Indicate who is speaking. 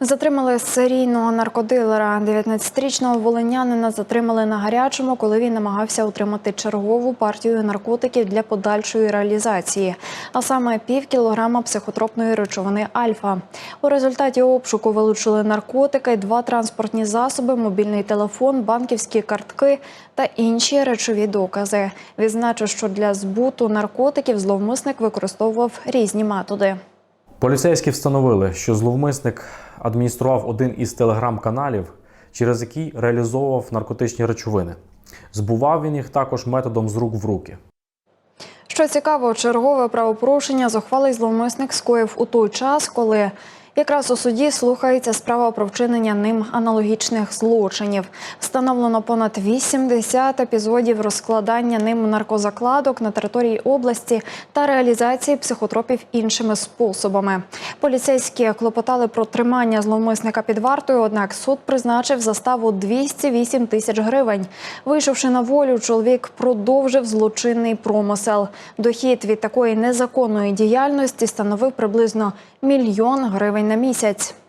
Speaker 1: Затримали серійного наркодилера. 19-річного волинянина затримали на гарячому, коли він намагався отримати чергову партію наркотиків для подальшої реалізації, а саме пів кілограма психотропної речовини Альфа. У результаті обшуку вилучили наркотики, два транспортні засоби, мобільний телефон, банківські картки та інші речові докази. Відзначу, що для збуту наркотиків зловмисник використовував різні методи.
Speaker 2: Поліцейські встановили, що зловмисник адміністрував один із телеграм-каналів, через який реалізовував наркотичні речовини. Збував він їх також методом з рук в руки.
Speaker 1: Що цікаво, чергове правопорушення зухвалий зловмисник скоїв у той час, коли якраз у суді слухається справа про вчинення ним аналогічних злочинів. Встановлено понад 80 епізодів розкладання ним наркозакладок на території області та реалізації психотропів іншими способами. Поліцейські клопотали про тримання зловмисника під вартою, однак суд призначив заставу 208 тисяч гривень. Вийшовши на волю, чоловік продовжив злочинний промисел. Дохід від такої незаконної діяльності становив приблизно мільйон гривень на місяць.